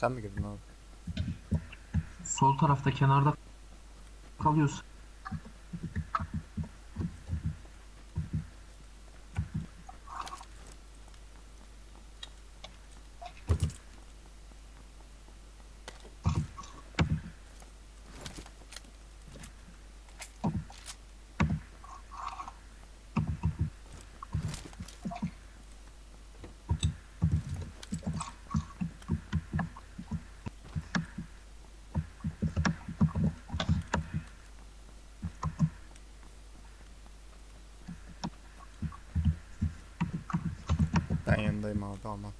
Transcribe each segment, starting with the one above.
Sen mi girdin abi? Sol tarafta kenarda kalıyorsun. Ben yanındayım abi aman.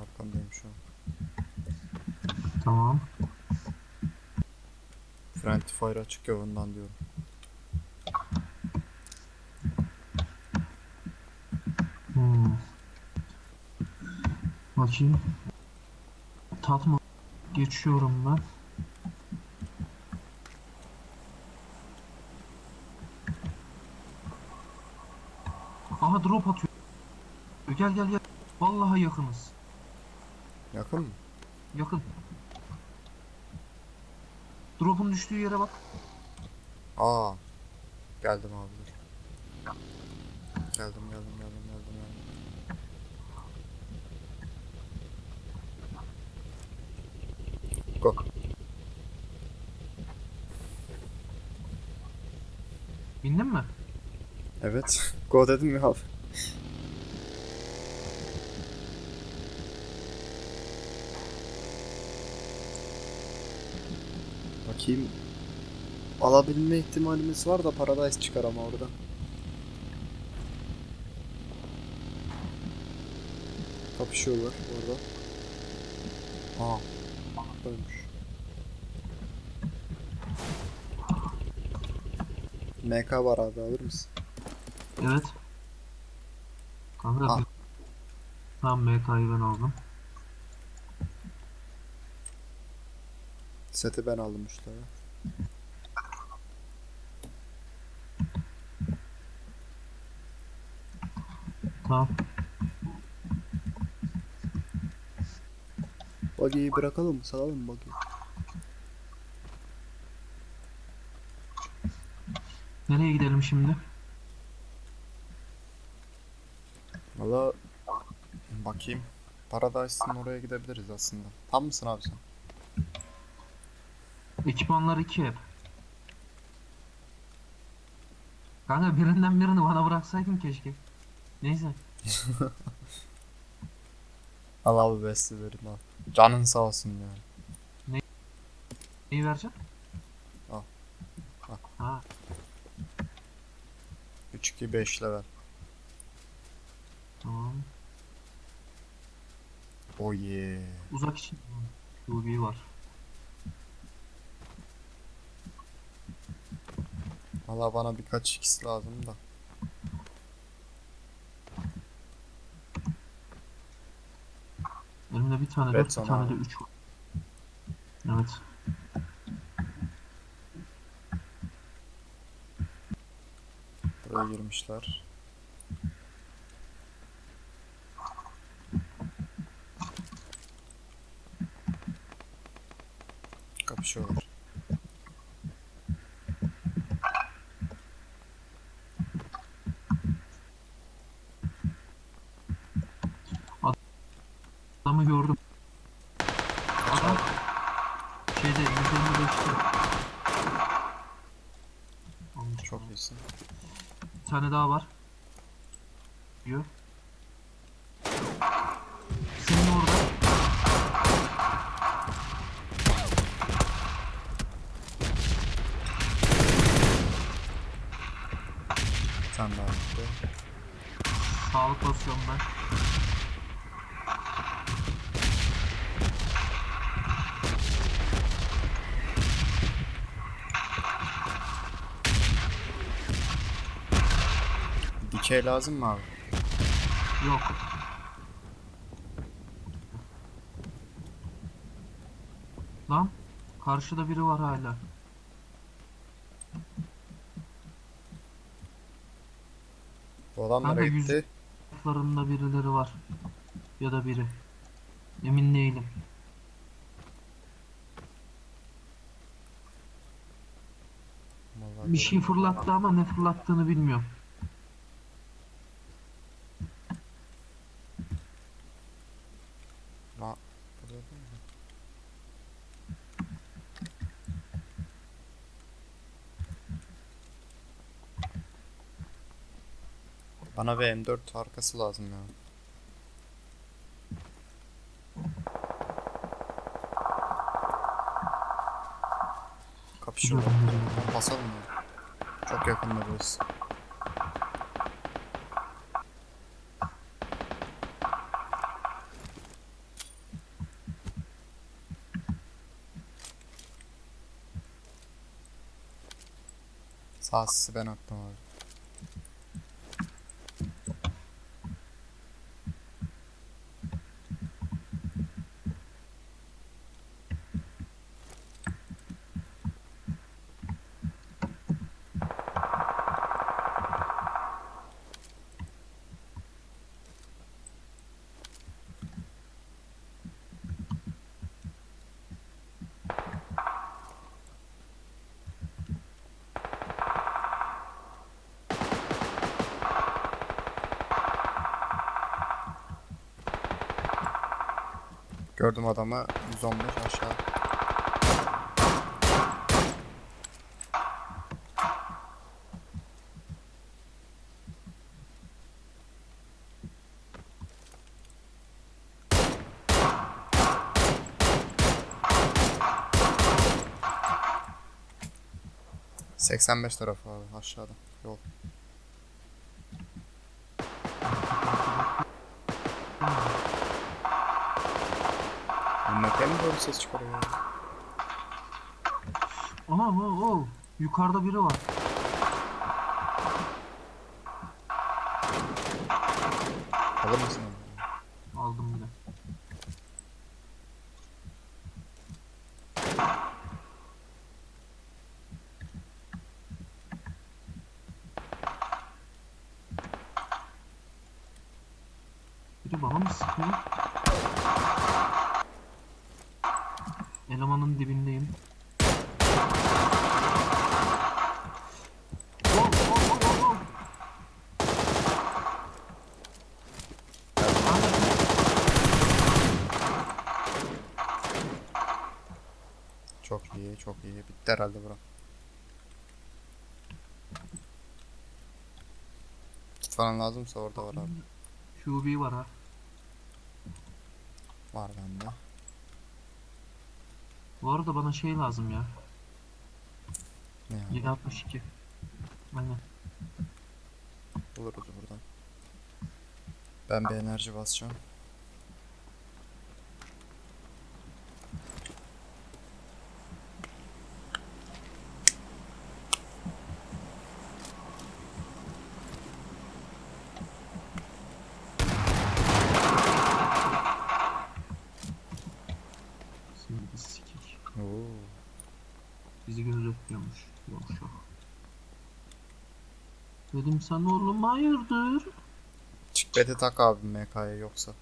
Arkandayım şu an. Tamam. Friendly fire açık ya ondan diyorum. Hmm. Bakayım. Tatma. Geçiyorum ben. Aha drop atıyor. Gel gel gel. Vallahi yakınız. Yakın mı? Yakın. Drop'un düştüğü yere bak. Aa. Geldim abi dur. Geldim geldim geldim geldim geldim. Go. Bindin mi? Evet. Go dedim ya abi. Bakayım. Alabilme ihtimalimiz var da Paradise çıkar ama orada. Kapışıyorlar orada. Aa. Ölmüş. MK var abi alır mısın? Evet. Kanka. Al. Tamam MK'yı ben aldım. Seti ben aldım Mustafa. Tamam. Buggy'yi bırakalım mı? Salalım mı buggy'yi? Nereye gidelim şimdi? Valla bakayım. Paradise'ın oraya gidebiliriz aslında. Tam mısın abi sen? Ekipmanlar iki hep. Kanka birinden birini bana bıraksaydın keşke. Neyse. Al abi beste verim al. Canın sağ olsun yani. Neyi vereceksin? Al. Al. Ha, 3-2-5 level. tamam. Oh yeah. Uzak için. QB var. Valla bana birkaç X lazım da. Elimde bir tane 4, bir tane de. 3 var. Evet. Buraya girmişler. Kapışıyorlar. Adamı gördüm. Adam şeyde 155'te. Almış. Çok iyisin. Bir tane daha var. Diyor. Senin orada. Bir tane daha gitti. Sağlık basıyorum ben. Dikey lazım mı abi? Yok. Lan karşıda biri var hala. Bu adam Kanka gitti? taraflarında birileri var. Ya da biri. Emin değilim. Vallahi Bir şey fırlattı ama ne fırlattığını bilmiyorum. Bana bir M4 arkası lazım ya. Kapışıyorlar. Basalım mı? Çok yakında burası. Sağ ben attım abi. Gördüm adamı 115 aşağı. ...85 tarafı abi aşağıda yol. Böyle ses çıkarıyor ya? Aha o, o. Yukarıda biri var. Alır mısın onu? Aldım bile. Biri bana mı sıkıyor? Elemanın dibindeyim. Çok iyi, çok iyi. Bitti herhalde bura. Kit falan lazımsa orada var abi. QB var ha. Var bende. Bu arada bana şey lazım ya. Ne yani? 762. Aynen. Buluruz buradan. Ben bir enerji basacağım. Şimdi bir sikik. Oo. Bizi gözetliyormuş. Yavşak. Dedim sana oğlum hayırdır? Çıkbeti tak abi MK'ya yoksa.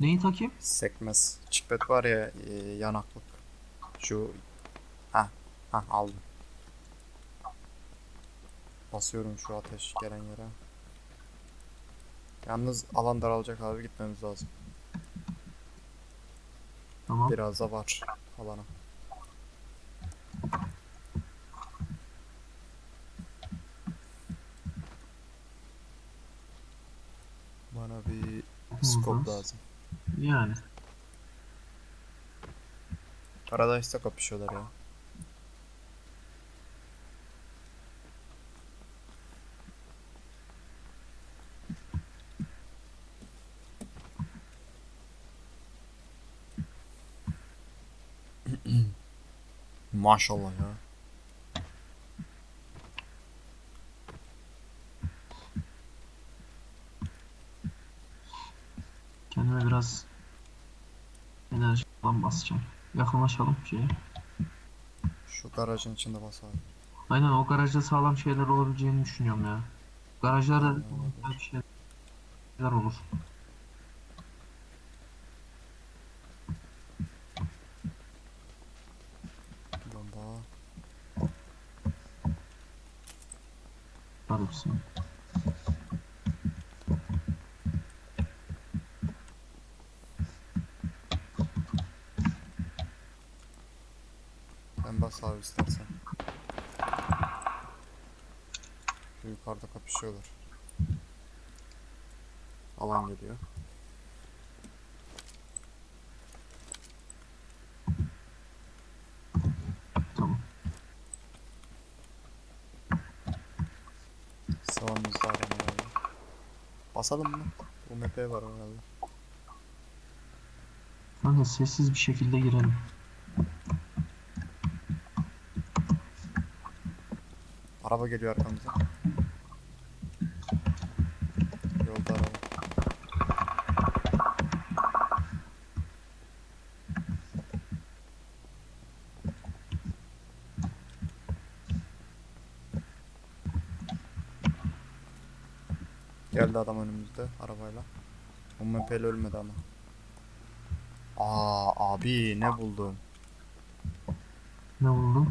Neyi takayım? Sekmez. Çıkbet var ya e, yanaklık. Şu ha ha aldım. Basıyorum şu ateş gelen yere. Yalnız alan daralacak abi gitmemiz lazım. Tamam. Biraz da var alana. Bana bir scope Buradan. lazım. Yani. Paradise'da kapışıyorlar ya. Maşallah ya. Kendime biraz enerji falan basacağım. Yakınlaşalım şeye. Şu garajın içinde bas abi. Aynen o garajda sağlam şeyler olabileceğini düşünüyorum ya. Garajlarda güzel bir şeyler olur. Bas abi istersen. Şu yukarıda kapışıyorlar. Alan geliyor. Tamam. Sağımızda adam herhalde. Basalım mı? Bu MP var herhalde. Kanka sessiz bir şekilde girelim. Araba geliyor arkamıza. Yolda araba. Geldi adam önümüzde arabayla. MP'li ölmedi ama. Aa abi ne buldum? Ne oldu?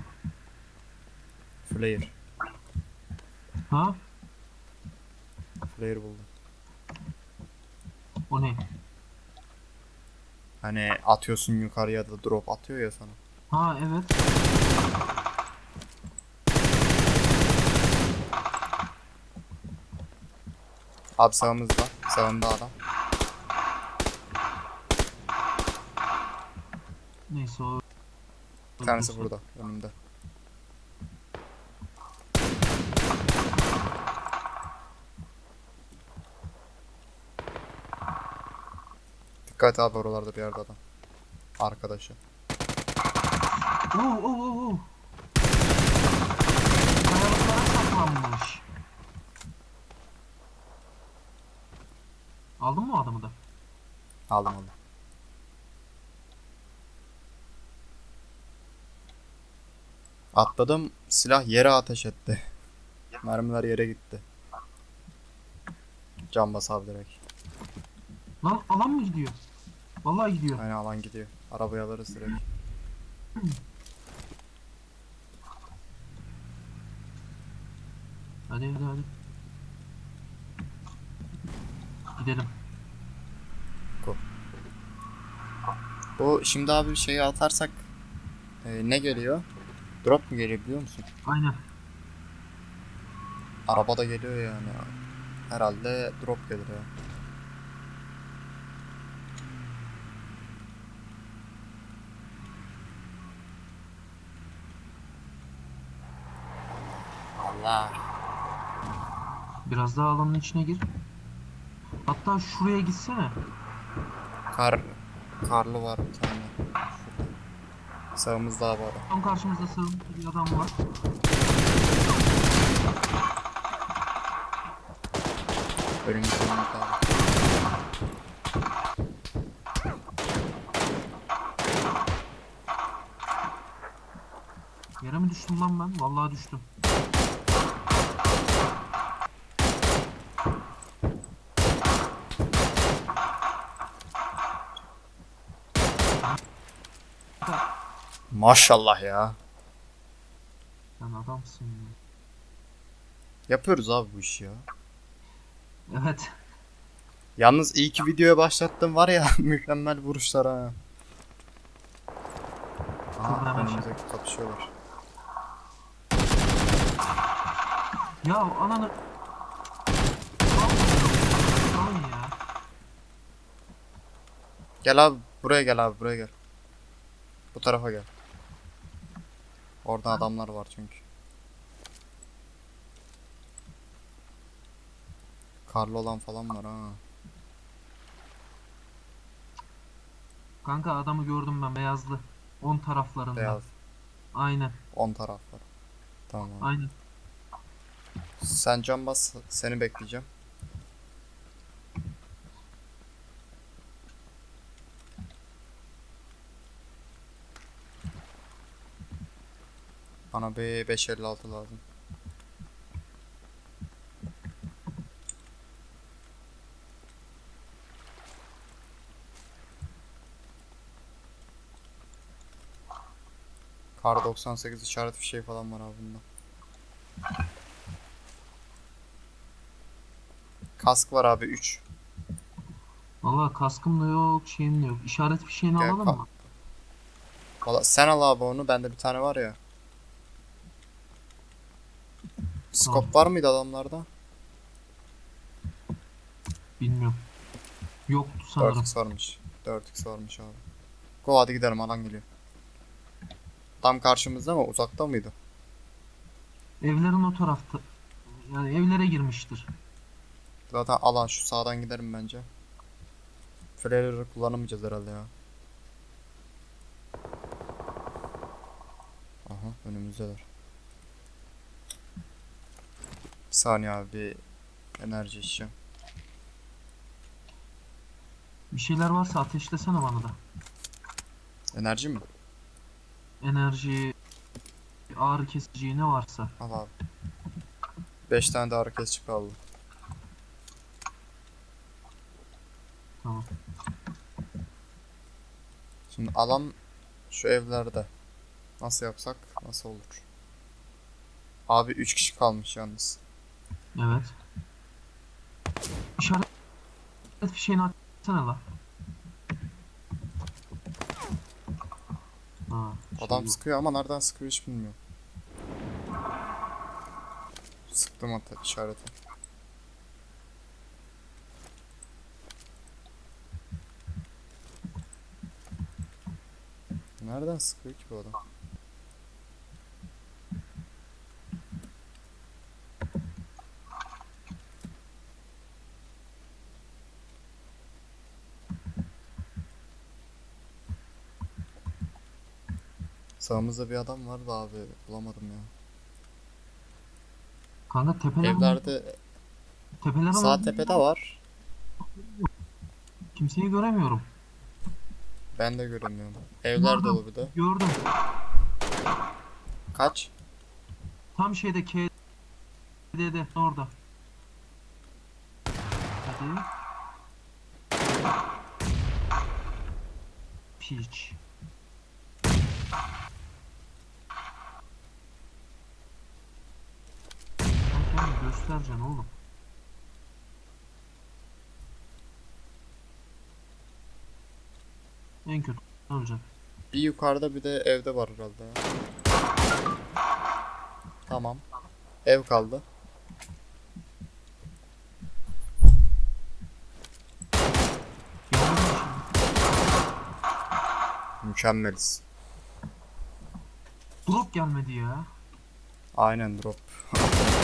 Flare. Ha? Flare buldum. O ne? Hani atıyorsun yukarıya da drop atıyor ya sana. Ha evet. Abi sağımızda. Sağında adam. Neyse o. Bir tanesi burada. Önümde. Dikkat abi oralarda bir yerde adam. Arkadaşı. Oo oo oo oo. Kayalıklara saklanmış. Aldın mı o adamı da? Aldım aldım. Atladım. Silah yere ateş etti. Mermiler yere gitti. Can bas abi direkt. Lan alan mı gidiyor? Vallahi gidiyor. Aynen alan gidiyor. Arabayı alırız direkt. Hadi hadi hadi. Gidelim. Bu şimdi abi şeyi atarsak e, ne geliyor? Drop mu geliyor biliyor musun? Aynen. Araba da geliyor yani. Herhalde drop gelir ya. Allah. Biraz daha alanın içine gir. Hatta şuraya gitsene. Kar karlı var bir tane. Şurada. Sağımızda adam. Tam karşımızda sığınmış bir adam var. Önümüzde abi. Yere mi düştüm lan ben? Vallahi düştüm. Maşallah ya. Sen adamsın ya. Yapıyoruz abi bu işi ya. Evet. Yalnız iyi ki videoya başlattım var ya mükemmel vuruşlar ha. Aa, önümüze kapışıyorlar. Ya ananı... Gel abi buraya gel abi buraya gel. Bu tarafa gel. Orada adamlar var çünkü. Karlı olan falan var ha. Kanka adamı gördüm ben beyazlı. 10 taraflarında. Beyaz. Aynen. 10 taraf var. Tamam. Aynen. Sen can bas seni bekleyeceğim. Bana bir 556 lazım. Kar 98 işaret fişeği falan var abi bunda. Kask var abi 3. Valla kaskım da yok, şeyim de yok. İşaret fişeğini Gel alalım mı? Valla sen al abi onu. Bende bir tane var ya. Skop var mıydı adamlarda? Bilmiyorum. Yoktu sanırım. 4x varmış. 4x varmış abi. Go hadi gidelim alan geliyor. Tam karşımızda mı? Uzakta mıydı? Evlerin o tarafta. Yani evlere girmiştir. Zaten alan şu sağdan giderim bence. Flare'ı kullanamayacağız herhalde ya. Aha önümüzdeler. Bir saniye abi enerji içeceğim. Bir şeyler varsa ateşlesene bana da. Enerji mi? Enerji, ağrı kesici ne varsa. Al abi. 5 tane de ağrı kesici kaldı. Tamam. Şimdi alan şu evlerde. Nasıl yapsak nasıl olur? Abi 3 kişi kalmış yalnız. Evet. İşaret fişeğini açsana la. Ha, şey Adam sıkıyor ama nereden sıkıyor hiç bilmiyorum. Sıktım hatta işareti. Nereden sıkıyor ki bu adam? Sağımızda bir adam vardı abi bulamadım ya. Kanka tepeler Evlerde tepeler sağ var. tepede var. Kimseyi göremiyorum. Ben de göremiyorum. Evler Nerede? dolu bir de. Gördüm. Kaç? Tam şeyde KD'de orada. Hadi. Piç. Sen kendini göstereceksin oğlum. En kötü olacak. Bir yukarıda bir de evde var herhalde ya. Tamam. Ev kaldı. Mükemmeliz. Drop gelmedi ya. Aynen drop.